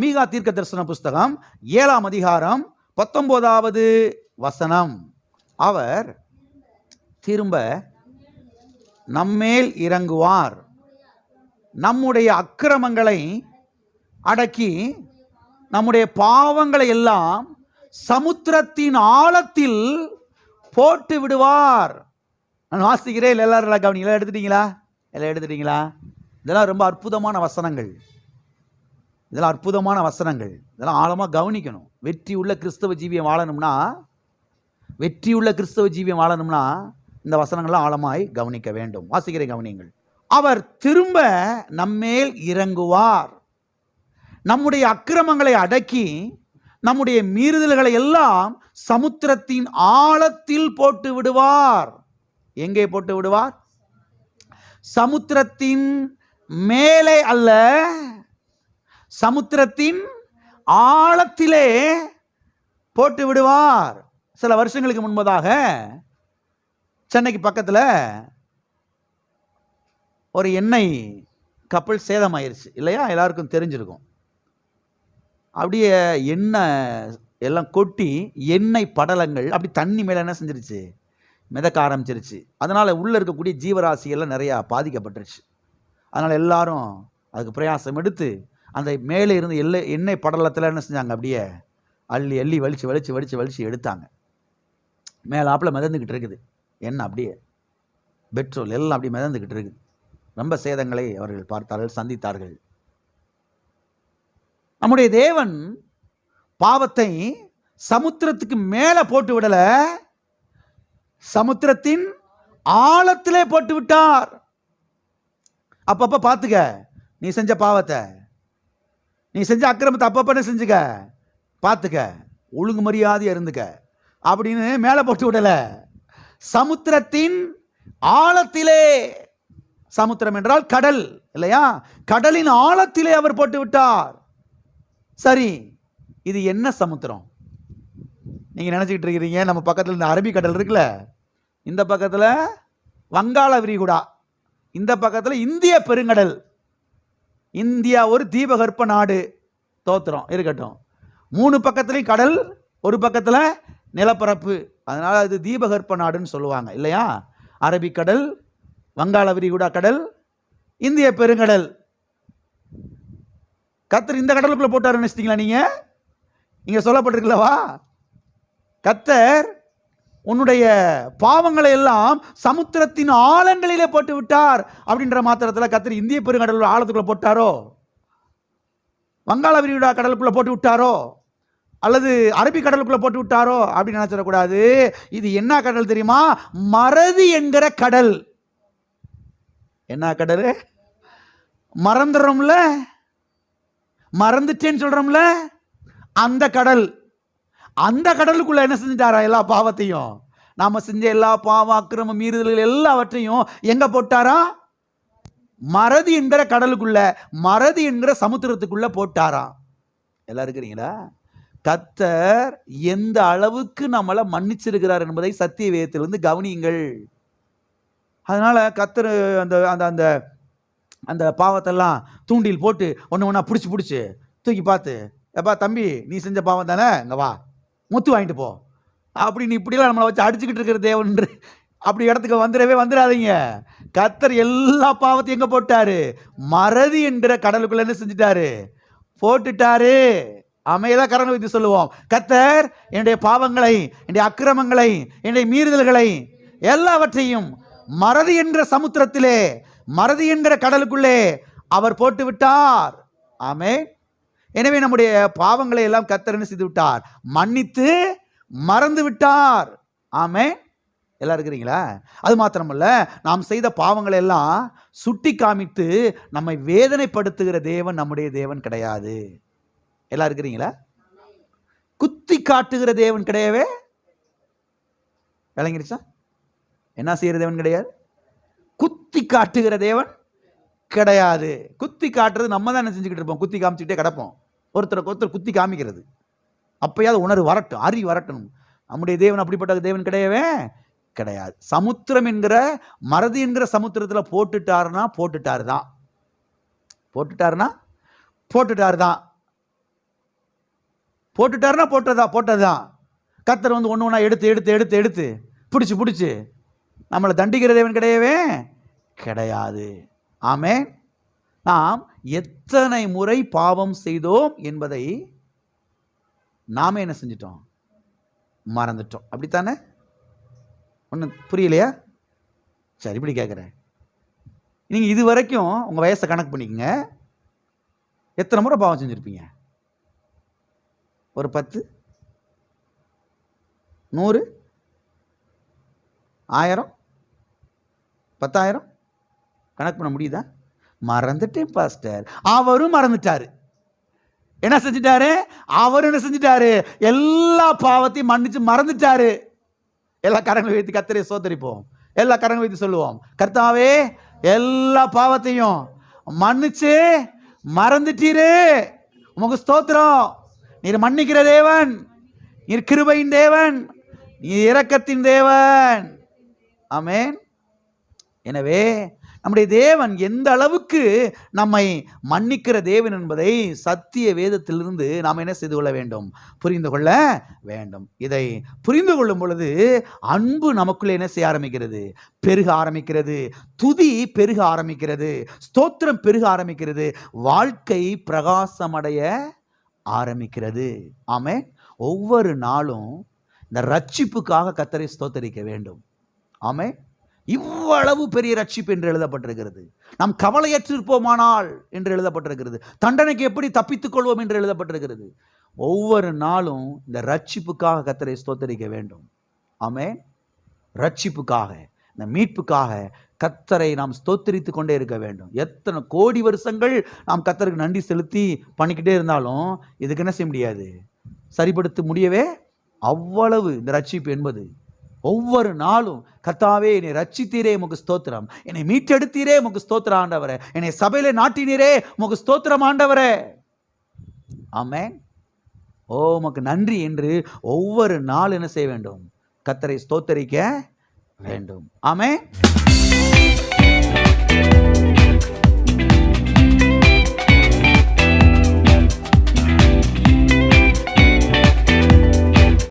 மீகா தீர்க்க தரிசன புஸ்தகம் ஏழாம் அதிகாரம் பத்தொன்பதாவது வசனம். அவர் திரும்ப நம்மேல் இறங்குவார். நம்முடைய அக்கிரமங்களை அடக்கி நம்முடைய பாவங்களை எல்லாம் சமுத்திரத்தின் ஆழத்தில் போட்டு விடுவார். நான் வாசிக்கிறேன் எல்லாரும் கவனிங்களா எடுத்துட்டீங்களா எல்லாம் எடுத்துட்டீங்களா இதெல்லாம் ரொம்ப அற்புதமான வசனங்கள். இதெல்லாம் அற்புதமான வசனங்கள். இதெல்லாம் ஆழமாக கவனிக்கணும். வெற்றி உள்ள கிறிஸ்தவ ஜீவியம் வாழணும்னா வெற்றி உள்ள கிறிஸ்தவ ஜீவியம் வாழணும்னா இந்த வசனங்கள்லாம் ஆழமாய் கவனிக்க வேண்டும். வாசிக்கிற கவனியங்கள். அவர் திரும்ப நம்மேல் இறங்குவார். நம்முடைய அக்கிரமங்களை அடக்கி நம்முடைய மீறுதல்களை எல்லாம் சமுத்திரத்தின் ஆழத்தில் போட்டு விடுவார். எங்கே போட்டு விடுவார்? சமுத்திரத்தின் மேலே அல்ல சமுத்திரத்தின் ஆழத்திலே போட்டு விடுவார். சில வருஷங்களுக்கு முன்பதாக சென்னைக்கு பக்கத்தில் ஒரு எண்ணெய் கப்பல் சேதமாயிருச்சு. இல்லையா? எல்லாருக்கும் தெரிஞ்சிருக்கும். அப்படியே எண்ணெய் எல்லாம் கொட்டி எண்ணெய் படலங்கள் அப்படி தண்ணி மேலே என்ன செஞ்சிருச்சு? மிதக்க ஆரம்பிச்சிருச்சு. அதனால் உள்ளே இருக்கக்கூடிய ஜீவராசிகள்லாம் நிறையா பாதிக்கப்பட்டுருச்சு. அதனால் எல்லாரும் அதுக்கு பிரயாசம் எடுத்து அந்த மேலே இருந்து எல்லை எண்ணெய் படலத்தில் என்ன செஞ்சாங்க? அப்படியே அள்ளி அள்ளி வலிச்சு வலிச்சு வலிச்சு வலிச்சு எடுத்தாங்க. மேலாப்பில் மிதந்துக்கிட்டு இருக்குது. எண்ணெய் அப்படியே பெட்ரோல் எல்லாம் அப்படியே மிதந்துக்கிட்டு இருக்குது. ரொம்ப சேதங்களை அவர்கள் பார்த்தார்கள் சந்தித்தார்கள். நம்முடைய தேவன் பாவத்தை சமுத்திரத்துக்கு மேலே போட்டு விடலை. சமுத்திரத்தின் ஆழத்திலே போட்டு விட்டார் அப்பப்ப பார்த்துக்க. நீ செஞ்ச பாவத்தை. நீ செஞ்ச அக்கிரமத்தை அப்பப்ப என்ன செஞ்சுக்க? பார்த்துக்க. ஒழுங்கு மரியாதையா இருந்துக்க. அப்படின்னு மேலே போட்டு விடல. சமுத்திரத்தின் ஆழத்திலே. சமுத்திரம் என்றால் கடல் இல்லையா? கடலின் ஆழத்திலே அவர் போட்டு விட்டார் சரி இது என்ன சமுத்திரம்? நீங்கள் நினச்சிக்கிட்டு இருக்கிறீங்க நம்ம பக்கத்தில் இந்த அரபிக்கடல் இருக்குல்ல இந்த பக்கத்தில் வங்காள விரிகுடா இந்த பக்கத்தில் இந்திய பெருங்கடல் இந்தியா ஒரு தீபகற்ப நாடு தோத்திரம் இருக்கட்டும். மூணு பக்கத்துலேயும் கடல் ஒரு பக்கத்தில் நிலப்பரப்பு அதனால் அது தீபகற்ப நாடுன்னு சொல்லுவாங்க இல்லையா? அரபிக்கடல் வங்காள விரிகுடா கடல் இந்திய பெருங்கடல். கத்தர் இந்த கடலுக்குள்ள போட்டாருன்னு நினச்சிட்டிங்களா நீங்கள் இங்கே சொல்லப்பட்டிருக்கலவா கத்தர் உன்னுடைய பாவங்களை எல்லாம் சமுத்திரத்தின் ஆழங்களிலே போட்டு விட்டார் அப்படின்ற மாத்திரத்தில் கத்தர் இந்திய பெருங்கடல் ஆழத்துக்குள்ளே போட்டாரோ? வங்காள விரிவிடா கடலுக்குள்ளே போட்டு விட்டாரோ அல்லது அரபி கடலுக்குள்ளே போட்டு விட்டாரோ அப்படின்னு நினச்சிடக்கூடாது இது என்ன கடல் தெரியுமா? மறதி என்கிற கடல். என்ன கடல்? மறந்துடுறோம்ல? மறந்துட்டேன்னு சொல்கிறோம்ல அந்த கடல். அந்த கடலுக்குள்ள என்ன செஞ்சிட்டாரா எல்லா பாவத்தையும்? நாம செஞ்ச எல்லா பாவம் அக்கிரம மீறுதல்கள் எல்லாவற்றையும் எங்க போட்டாரா? மறதி என்கிற கடலுக்குள்ள மறதி என்கிற சமுத்திரத்துக்குள்ள போட்டாரா? எல்லாம் இருக்கிறீங்களா? கத்தர் எந்த அளவுக்கு நம்மளை மன்னிச்சிருக்கிறார் என்பதை சத்திய வேதத்திலிருந்து கவனியுங்கள். அதனால கத்தர் அந்த அந்த அந்த அந்த பாவத்தெல்லாம் தூண்டில் போட்டு ஒன்று ஒன்றா பிடிச்சி பிடிச்சி தூக்கி பார்த்து எப்பா தம்பி நீ செஞ்ச பாவம் தானே? இங்கே வா. முத்து வாங்கிட்டு போ. அப்படி நீ இப்படிலாம் நம்மளை வச்சு அடிச்சுக்கிட்டு இருக்கிற தேவன்று அப்படி இடத்துக்கு வந்துடவே வந்துடாதீங்க. கத்தர் எல்லா பாவத்தையும் எங்கே போட்டாரு? மறதி என்ற கடலுக்குள்ள என்ன செஞ்சிட்டாரு. போட்டுட்டாரு. அமையதான் கரண வைத்து சொல்லுவோம். கத்தர் என்னுடைய பாவங்களை என்னுடைய அக்கிரமங்களை என்னுடைய மீறுதல்களை எல்லாவற்றையும் மறதி என்ற சமுத்திரத்திலே மறதி என்கிற கடலுக்குள்ளே அவர் போட்டு விட்டார் ஆமே எனவே நம்முடைய பாவங்களை எல்லாம் கத்தரன்னு செய்து விட்டார் மன்னித்து மறந்து விட்டார் ஆமே எல்லாம் இருக்கிறீங்களா? அது மாத்திரமல்ல நாம் செய்த பாவங்களை எல்லாம் சுட்டி காமித்து நம்மை வேதனைப்படுத்துகிற தேவன் நம்முடைய தேவன் கிடையாது. எல்லாம் இருக்கிறீங்களா? குத்தி காட்டுகிற தேவன் கிடையவே விளங்கிருச்சா? என்ன செய்கிற தேவன் கிடையாது? குத்தி காட்டுகிற தேவன் கிடையாது. குத்தி காட்டுறது நம்ம தான் என்ன செஞ்சுக்கிட்டு இருப்போம்? குத்தி காமிச்சுக்கிட்டே கிடப்போம். ஒருத்தருக்கு ஒருத்தர் குத்தி காமிக்கிறது. அப்பயாவது உணர்வு வரட்டும் அறிவு வரட்டும். நம்முடைய தேவன் அப்படிப்பட்ட தேவன் கிடையவே கிடையாது. சமுத்திரம் என்கிற மறதி என்கிற சமுத்திரத்தில் போட்டுட்டாருன்னா போட்டுட்டாரு தான் போட்டுட்டாருன்னா போட்டுட்டாரு தான் போட்டுட்டாருன்னா போட்டதா? போட்டதுதான் கத்தர் வந்து ஒன்று ஒன்றா எடுத்து எடுத்து எடுத்து எடுத்து பிடிச்சி பிடிச்சி நம்மளை தண்டிக்கிற தேவன் கிடையவே கிடையாது. ஆமே நாம் எத்தனை முறை பாவம் செய்தோம் என்பதை நாம என்ன செஞ்சிட்டோம்? மறந்துட்டோம். அப்படித்தானே? ஒன்றும் புரியலையா? சரி இப்படி கேட்குறேன் நீங்கள் இது வரைக்கும் உங்கள் வயசை கணக்கு பண்ணிக்கங்க. எத்தனை முறை பாவம் செஞ்சுருப்பீங்க? ஒரு பத்து? நூறு? ஆயிரம்? பத்தாயிரம்? கணக்கு பண்ண முடியுதா? மறந்துட்டேன் பாஸ்டர் அவரும் மறந்துட்டாரு. என்ன செஞ்சிட்டாரு? அவர் என்ன செஞ்சிட்டாரு? எல்லா பாவத்தையும் மன்னிச்சு மறந்துட்டாரு. எல்லா கரங்களை வைத்து கத்தரை சோதரிப்போம் எல்லா கரங்களை வைத்து சொல்லுவோம். கர்த்தாவே எல்லா பாவத்தையும் மன்னிச்சு மறந்துட்டீரு. உமக்கு ஸ்தோத்திரம். நீர் மன்னிக்கிற தேவன். நீர் கிருபையின் தேவன். நீர் இரக்கத்தின் தேவன். ஆமேன். எனவே நம்முடைய தேவன் எந்த அளவுக்கு நம்மை மன்னிக்கிற தேவன் என்பதை சத்திய வேதத்திலிருந்து நாம் என்ன செய்து கொள்ள வேண்டும்? புரிந்து கொள்ள வேண்டும். இதை புரிந்து கொள்ளும் பொழுது அன்பு நமக்குள்ளே என்ன செய்ய ஆரம்பிக்கிறது? பெருக ஆரம்பிக்கிறது. துதி பெருக ஆரம்பிக்கிறது. ஸ்தோத்திரம் பெருக ஆரம்பிக்கிறது. வாழ்க்கை பிரகாசமடைய ஆரம்பிக்கிறது. ஆமே ஒவ்வொரு நாளும் இந்த ரட்சிப்புக்காக கத்தரை ஸ்தோத்தரிக்க வேண்டும். ஆமே இவ்வளவு பெரிய ரட்சிப்பு என்று எழுதப்பட்டிருக்கிறது. நாம் கவலையற்றிருப்போமானால் என்று எழுதப்பட்டிருக்கிறது. தண்டனைக்கு எப்படி தப்பித்துக் கொள்வோம் என்று எழுதப்பட்டிருக்கிறது. ஒவ்வொரு நாளும் இந்த ரட்சிப்புக்காக கத்தரை ஸ்தோத்தரிக்க வேண்டும். ஆமே ரட்சிப்புக்காக இந்த மீட்புக்காக கத்தரை நாம் ஸ்தோத்தரித்து கொண்டே இருக்க வேண்டும். எத்தனை கோடி வருஷங்கள் நாம் கத்தருக்கு நன்றி செலுத்தி பண்ணிக்கிட்டே இருந்தாலும் இதுக்கு என்ன செய்ய முடியாது? சரிப்படுத்த முடியவே? அவ்வளவு இந்த ரட்சிப்பு என்பது ஒவ்வொரு நாளும் கத்தாவே என்னை ரச்சித்தீரே முக ஸ்தோத்திரம். என்னை மீட்டெடுத்தீரே முக ஸ்தோத்திரம் ஆண்டவரே. என்னை சபையில நாட்டினீரே முக ஸ்தோத்திரம் ஆண்டவரே. ஆமே ஓ உமக்கு நன்றி என்று ஒவ்வொரு நாள் என்ன செய்ய வேண்டும்? கத்தரை ஸ்தோத்தரிக்க வேண்டும். ஆமே